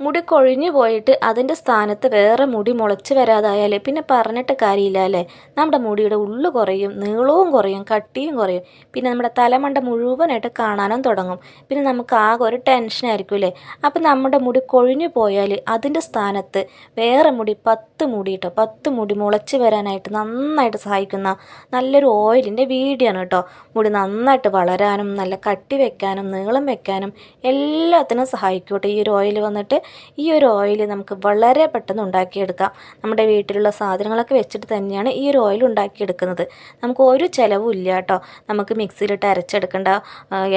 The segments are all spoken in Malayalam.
മുടി കൊഴിഞ്ഞു പോയിട്ട് അതിന്റെ സ്ഥാനത്ത് വേറെ മുടി മുളച്ച് വരാതായാലേ പിന്നെ പറഞ്ഞിട്ട് കാര്യമില്ല അല്ലേ? നമ്മുടെ മുടിയുടെ ഉള്ളു കുറയും നീളവും കുറയും കട്ടിയും കുറയും. പിന്നെ നമ്മുടെ തലമണ്ട മുഴുവനായിട്ട് കാണാനും തുടങ്ങും. പിന്നെ നമുക്ക് ആകെ ഒരു ടെൻഷനായിരിക്കും അല്ലേ? അപ്പം നമ്മുടെ മുടി കൊഴിഞ്ഞു പോയാൽ അതിന്റെ സ്ഥാനത്ത് വേറെ മുടി പത്ത് മുടി കേട്ടോ പത്ത് മുടി മുളച്ച് വരാനായിട്ട് നന്നായിട്ട് സഹായിക്കുന്ന നല്ലൊരു ഓയിലിന്റെ വീഡിയോ ആണ് കേട്ടോ മുടി നന്നായിട്ട് വളരാനും നല്ല കട്ടി വെക്കാനും നീളം വെക്കാനും എല്ലാത്തിനും സഹായിക്കും കേട്ടോ ഈ ഒരു ഓയിൽ വന്നിട്ട്. ഈ ഒരു ഓയിൽ നമുക്ക് വളരെ പെട്ടെന്ന് ഉണ്ടാക്കിയെടുക്കാം. നമ്മുടെ വീട്ടിലുള്ള സാധനങ്ങളൊക്കെ വെച്ചിട്ട് തന്നെയാണ് ഈ ഒരു ഓയിൽ ഉണ്ടാക്കിയെടുക്കുന്നത്. നമുക്ക് ഒരു ചിലവും ഇല്ല കേട്ടോ. നമുക്ക് മിക്സിയിലിട്ട് അരച്ചെടുക്കേണ്ട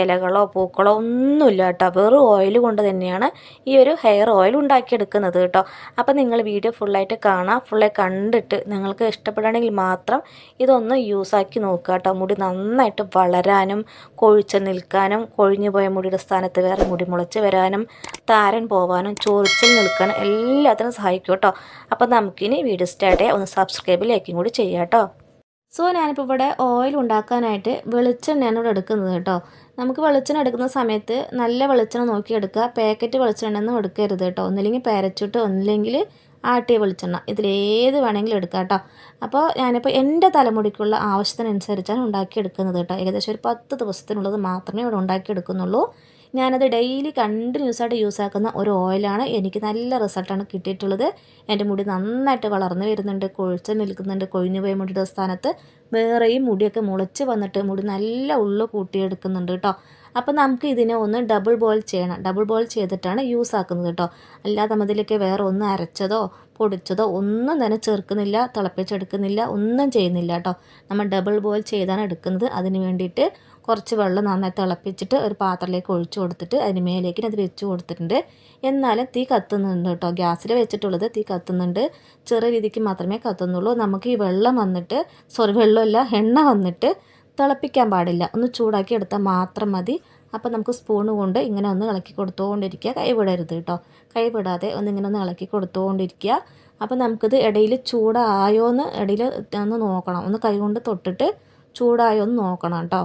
ഇലകളോ പൂക്കളോ ഒന്നുമില്ല കേട്ടോ. വെറും ഓയിൽ കൊണ്ട് തന്നെയാണ് ഈ ഒരു ഹെയർ ഓയിൽ ഉണ്ടാക്കിയെടുക്കുന്നത് കേട്ടോ. അപ്പോൾ നിങ്ങൾ വീഡിയോ ഫുള്ളായിട്ട് കാണാം. ഫുള്ളായി കണ്ടിട്ട് നിങ്ങൾക്ക് ഇഷ്ടപ്പെടുകയാണെങ്കിൽ മാത്രം ഇതൊന്ന് യൂസാക്കി നോക്കുക കേട്ടോ. മുടി നന്നായിട്ട് വളരാനും കൊഴിച്ച് നിൽക്കാനും കൊഴിഞ്ഞു പോയ മുടിയുടെ സ്ഥാനത്ത് വേറെ മുടി മുളച്ച് വരാനും താരൻ പോവാനും ചൊറിച്ചിൽ നിൽക്കാൻ എല്ലാത്തിനും സഹായിക്കും കേട്ടോ. അപ്പോൾ നമുക്കിനി വീഡിയോ സ്റ്റാർട്ട് ഒന്ന് സബ്സ്ക്രൈബ് ലൈക്കും കൂടി ചെയ്യാം കേട്ടോ. സോ ഞാനിപ്പോൾ ഇവിടെ ഓയിൽ ഉണ്ടാക്കാനായിട്ട് വെളിച്ചെണ്ണയാണ് ഇവിടെ എടുക്കുന്നത് കേട്ടോ. നമുക്ക് വെളിച്ചെണ്ണ എടുക്കുന്ന സമയത്ത് നല്ല വെളിച്ചെണ്ണ നോക്കി എടുക്കുക. പാക്കറ്റ് വെളിച്ചെണ്ണ ഒന്നും എടുക്കരുത് കേട്ടോ. ഒന്നില്ലെങ്കിൽ പാരച്ചൂട്ട് ഒന്നില്ലെങ്കിൽ ആട്ടിയ വെളിച്ചെണ്ണ. ഇതിലേത് വേണമെങ്കിലും എടുക്കാം കേട്ടോ. അപ്പോൾ ഞാനിപ്പോൾ എന്റെ തലമുടിക്കുള്ള ആവശ്യത്തിനനുസരിച്ചാണ് ഉണ്ടാക്കിയെടുക്കുന്നത് കേട്ടോ. ഏകദേശം ഒരു പത്ത് ദിവസത്തിനുള്ളത് മാത്രമേ ഇവിടെ ഉണ്ടാക്കിയെടുക്കുന്നുള്ളൂ. ഞാനത് ഡെയിലി കണ്ടിന്യൂസ് ആയിട്ട് യൂസ് ആക്കുന്ന ഒരു ഓയിലാണ്. എനിക്ക് നല്ല റിസൾട്ടാണ് കിട്ടിയിട്ടുള്ളത്. എന്റെ മുടി നന്നായിട്ട് വളർന്നു വരുന്നുണ്ട് കൊഴിച്ച് നിൽക്കുന്നുണ്ട് കൊഴിഞ്ഞു പോയ മുടിയുടെ സ്ഥാനത്ത്. വേറെയും മുടിയൊക്കെ മുളച്ച് വന്നിട്ട് മുടി നല്ല ഉള്ളു കൂട്ടിയെടുക്കുന്നുണ്ട് കേട്ടോ. അപ്പോൾ നമുക്ക് ഇതിനെ ഒന്ന് ഡബിൾ ബോയിൽ ചെയ്യണം. ഡബിൾ ബോയിൽ ചെയ്തിട്ടാണ് യൂസ് ആക്കുന്നത് കേട്ടോ അല്ലാതെ ഇതിലേക്ക് വേറെ ഒന്നും അരച്ചതോ പൊടിച്ചതോ ഒന്നും തന്നെ ചേർക്കുന്നില്ല തിളപ്പിച്ചെടുക്കുന്നില്ല ഒന്നും ചെയ്യുന്നില്ല കേട്ടോ നമ്മൾ ഡബിൾ ബോയിൽ ചെയ്താണ് എടുക്കുന്നത്. അതിന് വേണ്ടിയിട്ട് കുറച്ച് വെള്ളം നന്നായി തിളപ്പിച്ചിട്ട് ഒരു പാത്രത്തിലേക്ക് ഒഴിച്ചു കൊടുത്തിട്ട് അതിന് മേലേക്ക് അത് വെച്ച് കൊടുത്തിട്ടുണ്ട്. എന്നാലും തീ കത്തുന്നുണ്ട് കേട്ടോ ഗ്യാസിൽ വെച്ചിട്ടുള്ളത് തീ കത്തുന്നുണ്ട്. ചെറിയ രീതിക്ക് മാത്രമേ കത്തുന്നുള്ളൂ. നമുക്ക് ഈ വെള്ളം വന്നിട്ട് സോറി വെള്ളമല്ല എണ്ണ വന്നിട്ട് തിളപ്പിക്കാൻ പാടില്ല. ഒന്ന് ചൂടാക്കി എടുത്താൽ മാത്രം മതി. അപ്പോൾ നമുക്ക് സ്പൂൺ കൊണ്ട് ഇങ്ങനെ ഒന്ന് ഇളക്കി കൊടുത്തുകൊണ്ടിരിക്കുക കൈവിടരുത് കേട്ടോ. കൈ വിടാതെ ഒന്ന് ഇങ്ങനെ ഒന്ന് ഇളക്കി കൊടുത്തുകൊണ്ടിരിക്കുക അപ്പോൾ നമുക്കിത് ഇടയിൽ ചൂടായോ എന്ന് ഇടയിൽ ഒന്ന് നോക്കണം. ഒന്ന് കൈ കൊണ്ട് തൊട്ടിട്ട് ചൂടായോ എന്ന് നോക്കണം കേട്ടോ.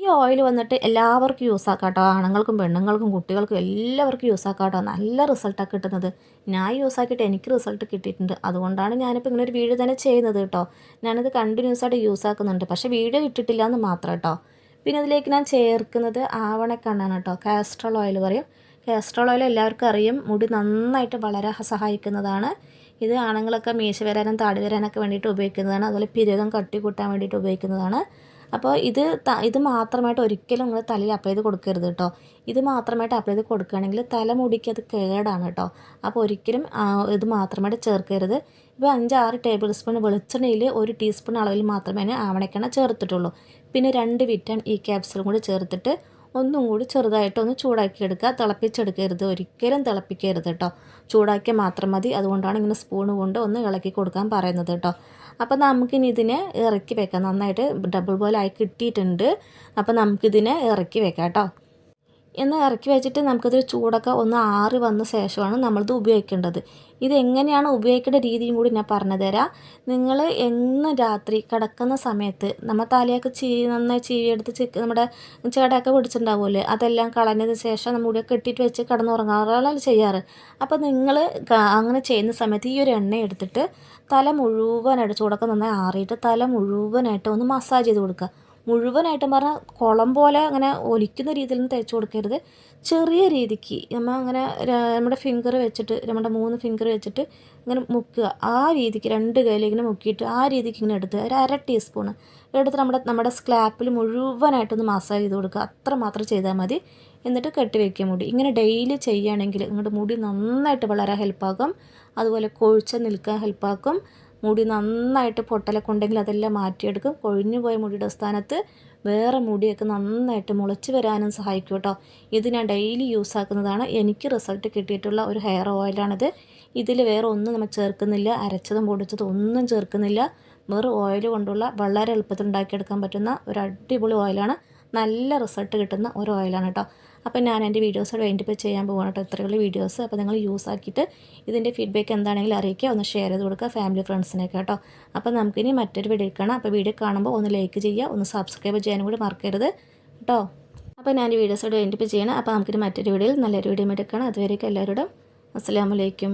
ഈ ഓയിൽ വന്നിട്ട് എല്ലാവർക്കും യൂസ് ആക്കാം കേട്ടോ ആണുങ്ങൾക്കും പെണ്ണുങ്ങൾക്കും കുട്ടികൾക്കും എല്ലാവർക്കും യൂസ് ആക്കാം കേട്ടോ നല്ല റിസൾട്ടാണ് കിട്ടുന്നത്. ഞാൻ യൂസ് ആക്കിയിട്ട് എനിക്ക് റിസൾട്ട് കിട്ടിയിട്ടുണ്ട്. അതുകൊണ്ടാണ് ഞാനിപ്പോൾ ഇങ്ങനെ ഒരു വീഡിയോ തന്നെ ചെയ്യുന്നത് കേട്ടോ. ഞാനിത് കണ്ടിന്യൂസ് ആയിട്ട് യൂസ് ആക്കുന്നുണ്ട്. പക്ഷേ വീഡിയോ ഇട്ടിട്ടില്ല എന്ന് മാത്രം കേട്ടോ. പിന്നെ ഇതിലേക്ക് ഞാൻ ചേർക്കുന്നത് ആവണക്കണ്ണാണ് കേട്ടോ. കാസ്ട്രോൾ ഓയിൽ പറയും. കാസ്ട്രോൾ ഓയിൽ എല്ലാവർക്കും അറിയും. മുടി നന്നായിട്ട് വളരെ സഹായിക്കുന്നതാണ്. ഇത് ആണുങ്ങളൊക്കെ മീശ വരാനും താടി വരാനൊക്കെ വേണ്ടിയിട്ട് ഉപയോഗിക്കുന്നതാണ്. അതുപോലെ പിരകം കട്ടി കൂട്ടാൻ വേണ്ടിയിട്ട് ഉപയോഗിക്കുന്നതാണ്. അപ്പോൾ ഇത് ഇത് മാത്രമായിട്ട് ഒരിക്കലും നിങ്ങൾ തലയിൽ അപ്ലൈ ചെയ്ത് കൊടുക്കരുത് കേട്ടോ. ഇത് മാത്രമായിട്ട് അപ്ലൈ ചെയ്ത് കൊടുക്കുകയാണെങ്കിൽ തലമുടിക്ക് അത് കേടാണ് കേട്ടോ. അപ്പോൾ ഒരിക്കലും ഇത് മാത്രമായിട്ട് ചേർക്കരുത്. ഇപ്പോൾ അഞ്ചാറ് ടേബിൾ സ്പൂൺ വെളിച്ചെണ്ണയിൽ ഒരു ടീസ്പൂൺ അളവിൽ മാത്രമേ ആവണക്കെണ്ണ ചേർത്തിട്ടുള്ളൂ. പിന്നെ രണ്ട് വിറ്റാമിൻ ഈ ക്യാപ്സിലും കൂടി ചേർത്തിട്ട് ഒന്നും കൂടി ചെറുതായിട്ട് ഒന്ന് ചൂടാക്കി എടുക്കുക തിളപ്പിച്ചെടുക്കരുത്. ഒരിക്കലും തിളപ്പിക്കരുത് കേട്ടോ ചൂടാക്കിയാൽ മാത്രം മതി. അതുകൊണ്ടാണ് ഇങ്ങനെ സ്പൂൺ കൊണ്ട് ഒന്ന് ഇളക്കി കൊടുക്കാൻ പറയുന്നത് കേട്ടോ അപ്പോൾ നമുക്കിനി ഇതിനെ ഇറക്കി വെക്കാം. നന്നായിട്ട് ഡബിൾ ബോയിലായി കിട്ടിയിട്ടുണ്ട്. അപ്പോൾ നമുക്കിതിനെ ഇറക്കി വെക്കാം കേട്ടോ എന്ന് ഇറക്കി വെച്ചിട്ട് നമുക്കിത് ചൂടൊക്കെ ഒന്ന് ആറി വന്ന ശേഷമാണ് നമ്മളിത് ഉപയോഗിക്കേണ്ടത്. ഇത് എങ്ങനെയാണ് ഉപയോഗിക്കേണ്ട രീതിയും കൂടി ഞാൻ പറഞ്ഞു തരാം. നിങ്ങൾ എന്ന് രാത്രി കിടക്കുന്ന സമയത്ത് നമ്മൾ തലയൊക്കെ ചീ നന്നായി ചീവിയെടുത്ത് ചിക്ക് നമ്മുടെ ചേടയൊക്കെ പിടിച്ചിട്ടുണ്ടാവുമല്ലേ? അതെല്ലാം കളഞ്ഞതിന് ശേഷം മുടിയൊക്കെ കെട്ടിയിട്ട് വെച്ച് കിടന്നുറങ്ങാറുള്ള ചെയ്യാറ്. അപ്പോൾ നിങ്ങൾ അങ്ങനെ ചെയ്യുന്ന സമയത്ത് ഈ ഒരു എണ്ണ എടുത്തിട്ട് തല മുഴുവനായിട്ട് ചൂടൊക്കെ നന്നായി ആറിയിട്ട് തല മുഴുവനായിട്ട് ഒന്ന് മസാജ് ചെയ്ത് കൊടുക്കുക. മുഴുവനായിട്ടും പറഞ്ഞാൽ കുളം പോലെ അങ്ങനെ ഒലിക്കുന്ന രീതിയിലൊന്നും തേച്ച് കൊടുക്കരുത്. ചെറിയ രീതിക്ക് നമ്മൾ അങ്ങനെ നമ്മുടെ ഫിംഗർ വെച്ചിട്ട് നമ്മുടെ മൂന്ന് ഫിംഗർ വെച്ചിട്ട് ഇങ്ങനെ മുക്കുക. ആ രീതിക്ക് രണ്ട് കയ്യിൽ ഇങ്ങനെ മുക്കിയിട്ട് ആ രീതിക്ക് ഇങ്ങനെ എടുത്ത് ഒരു അര ടീസ്പൂൺ എടുത്ത് നമ്മുടെ നമ്മുടെ സ്ക്ലാപ്പിൽ മുഴുവനായിട്ടൊന്ന് മസാജ് ചെയ്ത് കൊടുക്കുക. അത്ര മാത്രം ചെയ്താൽ മതി. എന്നിട്ട് കെട്ടി വെക്കുക മുടി. ഇങ്ങനെ ഡെയിലി ചെയ്യുകയാണെങ്കിൽ നിങ്ങളുടെ മുടി നന്നായിട്ട് വളരെ ഹെൽപ്പാക്കും അതുപോലെ കൊഴിച്ച് നിൽക്കാൻ ഹെൽപ്പാക്കും മുടി നന്നായിട്ട് പൊട്ടലൊക്കെ ഉണ്ടെങ്കിൽ അതെല്ലാം മാറ്റിയെടുക്കും. കൊഴിഞ്ഞു പോയ മുടിയുടെ സ്ഥാനത്ത് വേറെ മുടിയൊക്കെ നന്നായിട്ട് മുളച്ച് വരാനും സഹായിക്കും കേട്ടോ. ഇത് ഞാൻ ഡെയിലി യൂസ് ആക്കുന്നതാണ്. എനിക്ക് റിസൾട്ട് കിട്ടിയിട്ടുള്ള ഒരു ഹെയർ ഓയിലാണിത് ഇതിൽ വേറെ ഒന്നും നമ്മൾ ചേർക്കുന്നില്ല. അരച്ചതും പൊടിച്ചതും ഒന്നും ചേർക്കുന്നില്ല. വെറും ഓയിൽ കൊണ്ടുള്ള വളരെ എളുപ്പത്തിൽ ഉണ്ടാക്കിയെടുക്കാൻ പറ്റുന്ന ഒരു അടിപൊളി ഓയിലാണ് നല്ല റിസൾട്ട് കിട്ടുന്ന ഒരു ഓയിലാണ് കേട്ടോ. അപ്പോൾ ഞാൻ എന്റെ വീഡിയോസ് വൈൻഡിപ്പ് ചെയ്യാൻ പോകണം കേട്ടോ. ഇത്രയുള്ള വീഡിയോസ്. അപ്പോൾ നിങ്ങൾ യൂസ് ആക്കിയിട്ട് ഇതിന്റെ ഫീഡ്ബാക്ക് എന്താണെങ്കിലും അറിയിക്കുക. ഒന്ന് ഷെയർ ചെയ്ത് കൊടുക്കുക ഫാമിലി ഫ്രണ്ട്സിനൊക്കെ കേട്ടോ. അപ്പോൾ നമുക്കിനി മറ്റൊരു വീഡിയോ കാണാം. അപ്പോൾ വീഡിയോ കാണുമ്പോൾ ഒന്ന് ലൈക്ക് ചെയ്യുക. ഒന്ന് സബ്സ്ക്രൈബ് ചെയ്യാനും കൂടി മറക്കരുത് കേട്ടോ. അപ്പോൾ ഞാൻ വേണ്ടി വൈൻഡിപ്പ് ചെയ്യണം. അപ്പോൾ നമുക്കിനി മറ്റൊരു വീഡിയോയിൽ നല്ലൊരു വീഡിയോ എടുക്കണം അതുവരെയൊക്കെ എല്ലാവരോടും അസ്സലാമലൈക്കും